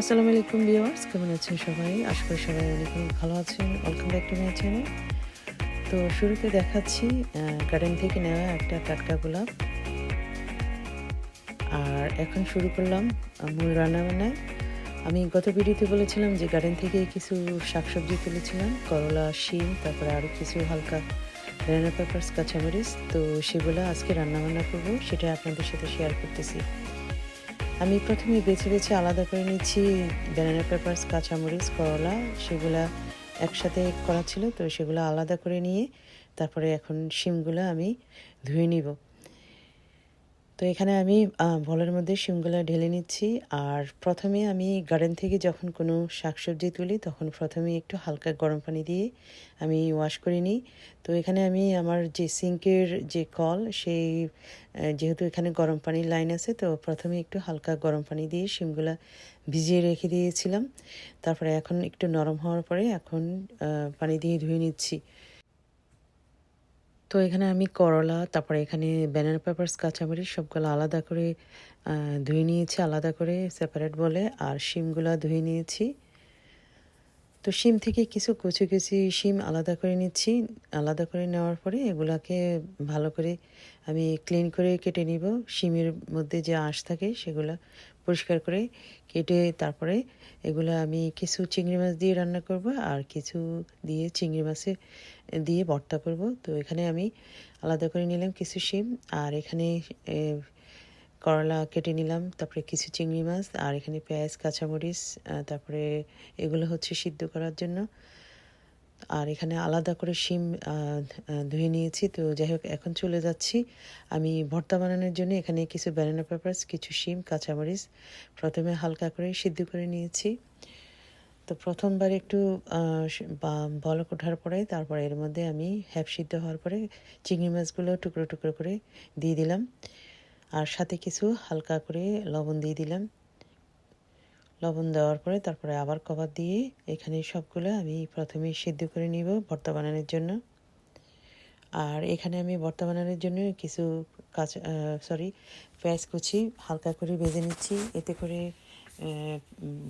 আসসালামু আলাইকুম ভিউয়ার্স, কেমন আছেন সবাই? আশা করি সবাই অনেক ভালো আছেন। Welcome back to my channel তো শুরুতে দেখাচ্ছি গার্ডেন থেকে নেওয়া একটা টাটকা গোলাপ। আর এখন শুরু করলাম মূল রান্নাবান্নায় আমি গত ভিডিওতে বলেছিলাম যে গার্ডেন থেকে কিছু শাকসবজি তুলেছিলাম, করলা, শিম, তারপরে আরও কিছু হালকা ব্যানানা পেপার্স কাঁচামরিচ। তো সেগুলো আজকে রান্নাবান্না করব সেটা আপনাদের সাথে শেয়ার করতেছি। আমি প্রথমে বেছে বেছে আলাদা করে নিচ্ছি ব্যানানা পেপার্স কাঁচামরিচ, করলা, সেগুলো একসাথে করা ছিল, তো সেগুলো আলাদা করে নিয়ে তারপরে এখন শিমগুলো আমি ধুয়ে নিব। তো এখানে আমি বলের মধ্যে শিমগুলো ঢেলে নিচ্ছি। আর প্রথমে আমি গার্ডেন থেকে যখন কোনো শাকসবজি তুলি, তখন প্রথমে একটু হালকা গরম পানি দিয়ে আমি ওয়াশ করে নিই। তো এখানে আমি আমার যে সিঙ্কের যে কল, সেই যেহেতু এখানে গরম পানির লাইন আছে, তো প্রথমে একটু হালকা গরম পানি দিয়ে শিমগুলো ভিজিয়ে রেখে দিয়েছিলাম। তারপরে এখন একটু নরম হওয়ার পরে এখন পানি দিয়ে ধুয়ে নিচ্ছি। তো এখানে আমি করলা, তারপরে এখানে ব্যানার পেপার্স কাঁচামরিচ সবগুলো আলাদা করে ধুয়ে নিয়েছি, আলাদা করে সেপারেট বলে, আর শিমগুলো ধুয়ে নিয়েছি। তো শিম থেকে কিছু কচি কচি শিম আলাদা করে নিচ্ছি। আলাদা করে নেওয়ার পরে এগুলাকে ভালো করে আমি ক্লিন করে কেটে নিব। শিমের মধ্যে যে আঁশ থাকে সেগুলো পরিষ্কার করে কেটে তারপরে এগুলো আমি কিছু চিংড়ি মাছ দিয়ে রান্না করব আর কিছু দিয়ে চিংড়ি মাছে দিয়ে ভর্তা করব। তো এখানে আমি আলাদা করে নিলাম কিছু শিম। আর এখানে করলা কেটে নিলাম, তারপরে কিছু চিংড়ি মাছ, আর এখানে পেঁয়াজ, কাঁচামরিচ তারপরে এগুলো হচ্ছে সিদ্ধ করার জন্য। আর এখানে আলাদা করে শিম ধুয়ে নিয়েছি। তো যাই হোক, এখন চলে যাচ্ছি। আমি ভর্তা বানানোর জন্য এখানে কিছু ব্যানানা পেপারস কিছু শিম, কাঁচামরিচ প্রথমে হালকা করে সিদ্ধ করে নিয়েছি। তো প্রথমবার একটু বলক ওঠার পরে, তারপরে এর মধ্যে আমি হ্যাপ সিদ্ধ হওয়ার পরে চিংড়ি মাছগুলো টুকরো টুকরো করে দিয়ে দিলাম। আর সাথে কিছু হালকা করে লবণ দিয়ে দিলাম। লবণ দেওয়ার পরে তারপরে আবার কভার দিয়ে এখানে সবগুলো আমি প্রথমে সিদ্ধ করে নিব ভর্তা বানানোর জন্য। আর এখানে আমি ভর্তা বানানোর জন্য কিছু কাঁচা সরি পেঁয়াজ কুচি হালকা করে ভেজে নিচ্ছি। এতে করে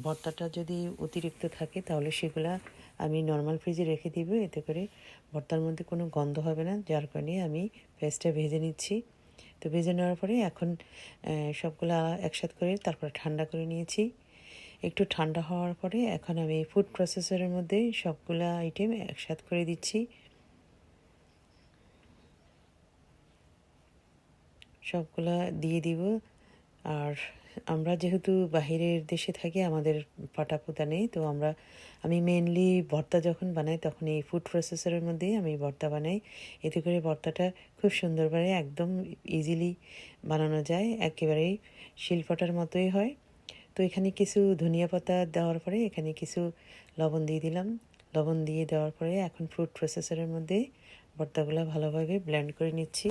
ভর্তাটা যদি অতিরিক্ত থাকে তাহলে সেগুলা আমি নর্মাল ফ্রিজে রেখে দিব। এতে করে ভর্তার মধ্যে কোনো গন্ধ হবে না, যার কারণে আমি পেঁয়াজটা ভেজে নিচ্ছি। তো ভেজে নেওয়ার পরে এখন সবগুলো একসাথে করে তারপরে ঠান্ডা করে নিয়েছি। একটু ঠান্ডা হওয়ার পরে এখন আমি ফুড প্রসেসরের মধ্যে সবগুলা আইটেম একসাথে করে দিচ্ছি। সবগুলা দিয়ে দিব। আর আমরা যেহেতু বাহিরের দেশে থাকি, আমাদের পাটাপোতা নেই, তো আমরা, আমি মেনলি ভর্তা যখন বানাই, তখন এই ফুড প্রসেসরের মধ্যেই আমি ভর্তা বানাই। এতে করে ভর্তাটা খুব সুন্দরভাবে একদম ইজিলি বানানো যায়, একেবারেই শিলপাটার মতোই হয়। তো এখানে কিছু ধনিয়া পাতা দেওয়ার পরে, এখানে কিছু লবণ দিয়ে দিলাম। লবণ দিয়ে দেওয়ার পরে এখন ফুড প্রসেসরের মধ্যে ভর্তাগুলো ভালোভাবে ব্লেন্ড করে নিচ্ছি।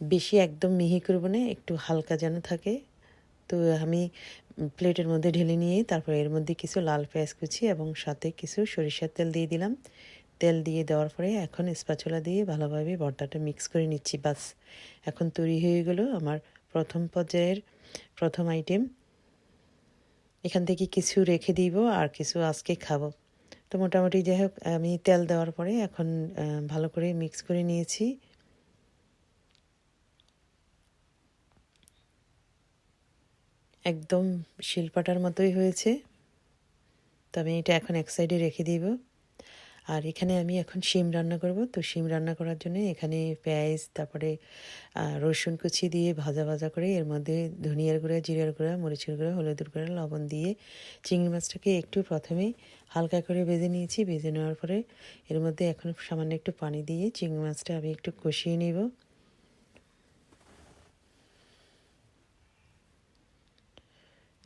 বেশি একদম মিহি করব না, একটু হালকা যেন থাকে। তো আমি প্লেটের মধ্যে ঢেলে নিয়ে, তারপর এর মধ্যে কিছু লাল পেঁয়াজ কুচি এবং সাথে কিছু সরিষার তেল দিয়ে দিলাম। তেল দিয়ে দেওয়ার পরে এখন স্পাচুলা দিয়ে ভালোভাবে ভর্তাটা মিক্স করে নিচ্ছি, বাস। এখন তৈরি হয়ে গেল আমার প্রথম পর্যায়ের প্রথম আইটেম। এখান থেকে কিছু রেখে দিব আর কিছু আজকে খাব। তো মোটামুটি যাই হোক, আমি তেল দেওয়ার পরে এখন ভালো করে মিক্স করে নিয়েছি। একদম শিলপাটার মতোই হয়েছে। তো আমি এটা এখন এক সাইডে রেখে দিব। আর এখানে আমি এখন শিম রান্না করব। তো শিম রান্না করার জন্য এখানে পেঁয়াজ, তারপরে রসুন কুচি দিয়ে ভাজা ভাজা করে এর মধ্যে ধনিয়ার গুঁড়া, জিরার গুঁড়া, মরিচের গুঁড়া, হলুদের গুঁড়া, লবণ দিয়ে চিংড়ি মাছটাকে একটু প্রথমেই হালকা করে ভেজে নিয়েছি। ভেজে নেওয়ার পরে এর মধ্যে এখন সামান্য একটু পানি দিয়ে চিংড়ি মাছটা আমি একটু কষিয়ে নিব।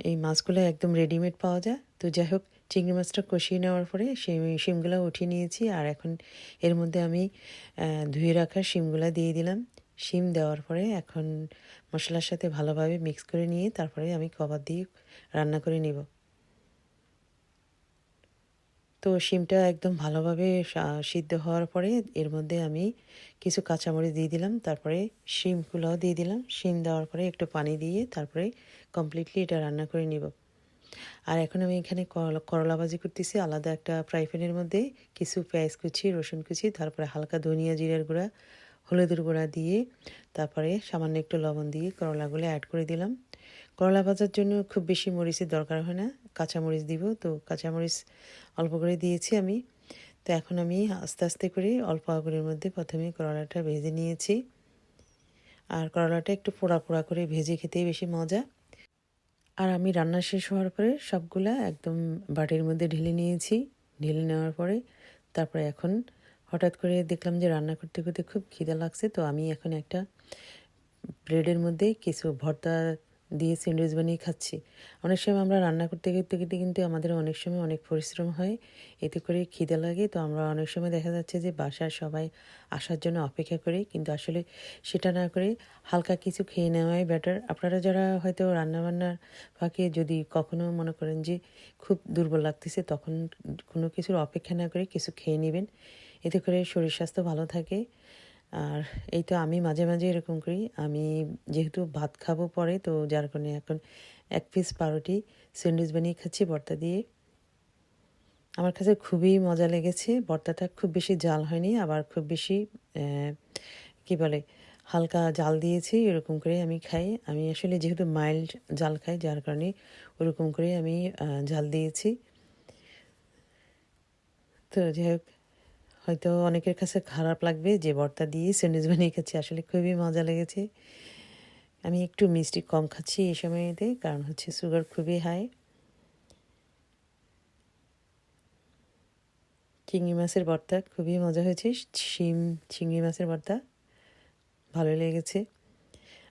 এই মাছগুলো একদম রেডিমেড পাওয়া যায়। তো যাই হোক, চিংড়ি মাছটা কষিয়ে নেওয়ার পরে শিম শিমগুলো উঠিয়ে নিয়েছি আর এখন এর মধ্যে আমি ধুয়ে রাখা শিমগুলো দিয়ে দিলাম। শিম দেওয়ার পরে এখন মশলার সাথে ভালোভাবে মিক্স করে নিয়ে তারপরে আমি কবার দিয়ে রান্না করে নিব। তো শিমটা একদম ভালোভাবে সিদ্ধ হওয়ার পরে এর মধ্যে আমি কিছু কাঁচামরিচ দিয়ে দিলাম, তারপরে শিমগুলোও দিয়ে দিলাম। শিম দেওয়ার পরে একটু পানি দিয়ে তারপরে কমপ্লিটলি এটা রান্না করে নিব। আর এখন আমি এখানে করলা- ভাজি করতেছি, আলাদা একটা ফ্রাই প্যানের মধ্যে কিছু পেঁয়াজ কুচি, রসুন কুচি, তারপরে হালকা ধনিয়া জিরার গুঁড়া, হলুদের গুঁড়া দিয়ে তারপরে সামান্য একটু লবণ দিয়ে করলাগুলো অ্যাড করে দিলাম। করলা ভাজার জন্য খুব বেশি মরিচের দরকার হয় না কাঁচামরিচ দিব। তো কাঁচামরিচ অল্প করে দিয়েছি আমি। তো এখন আমি আস্তে আস্তে করে অল্প আগুনের মধ্যে প্রথমে করলাটা ভেজে নিয়েছি। আর করলাটা একটু পোড়া পোড়া করে ভেজে খেতেই বেশি মজা। আর আমি রান্না শেষ হওয়ার পরে সবগুলা একদম বাটির মধ্যে ঢেলে নিয়েছি। ঢেলে নেওয়ার পরে তারপরে এখন হঠাৎ করে দেখলাম যে রান্না করতে করতে খুব খিদা লাগছে। তো আমি এখন একটা ব্রেডের মধ্যে কিছু ভর্তা দিয়ে স্যান্ডউইচ বানিয়ে খাচ্ছি। অনেক সময় আমরা রান্না করতে করতে করতে কিন্তু আমাদের অনেক সময় অনেক পরিশ্রম হয়, এতে করে খিদে লাগে। তো আমরা অনেক সময় দেখা যাচ্ছে যে বাসার সবাই আসার জন্য অপেক্ষা করি, কিন্তু আসলে সেটা না করে হালকা কিছু খেয়ে নেওয়াই বেটার আপনারা যারা হয়তো রান্নাবান্নার ফাঁকে যদি কখনো মনে করেন যে খুব দুর্বল লাগতেছে, তখন কোনো কিছুর অপেক্ষা না করে কিছু খেয়ে নেবেন। এতে করে শরীর স্বাস্থ্য ভালো থাকে। আর এই তো আমি মাঝে মাঝে এরকম করি। আমি যেহেতু ভাত খাব পরে, তো যার কারণে এখন এক পিস পাউরুটি স্যান্ডউইচ বানিয়ে খাচ্ছি ভর্তা দিয়ে। আমার কাছে খুবই মজা লেগেছে। ভর্তাটা খুব বেশি জাল হয়নি, আবার খুব বেশি কি বলে, হালকা জাল দিয়েছি, এরকম করে আমি খাই। আমি আসলে যেহেতু মাইল্ড জাল খাই, যার কারণে ওরকম করে আমি জাল দিয়েছি। তো যাই হোক হয়তো অনেকের কাছে খারাপ লাগবে যে ভর্তা দিয়ে স্যান্ডউইচ বানিয়ে খাচ্ছি, আসলে খুবই মজা লেগেছে। আমি একটু মিষ্টি কম খাচ্ছি এই সময়তে, কারণ হচ্ছে সুগার খুবই হাই চিংড়ি মাছের ভর্তা খুবই মজা হয়েছে। শিম, চিংড়ি মাছের ভর্তা ভালো লেগেছে।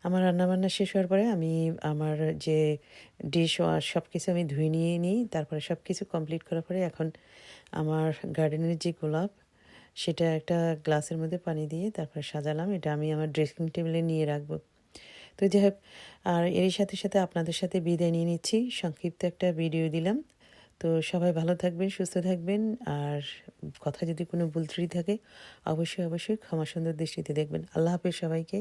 আমার রান্নাবান্না শেষ হওয়ার পরে আমি আমার যে ডিশ ওয়াশ সব কিছু আমি ধুয়ে নিয়ে নিই, তারপরে সব কিছু কমপ্লিট করার পরে এখন আমার গার্ডেনের যে গোলাপ সেটা একটা গ্লাসের মধ্যে পানি দিয়ে তারপরে সাজালাম। এটা আমি আমার ড্রেসিং টেবিলে নিয়ে রাখব। তো যাই হোক, আর এর সাথে সাথে আপনাদের সাথে বিদায় নিয়ে নিচ্ছি। সংক্ষিপ্ত একটা ভিডিও দিলাম। তো সবাই ভালো থাকবেন, সুস্থ থাকবেন। আর কথা যদি কোনো ভুল ত্রুটি থাকে, অবশ্যই অবশ্যই ক্ষমা সুন্দর দৃষ্টিতে দেখবেন। আল্লাহ হাফেজ সবাইকে।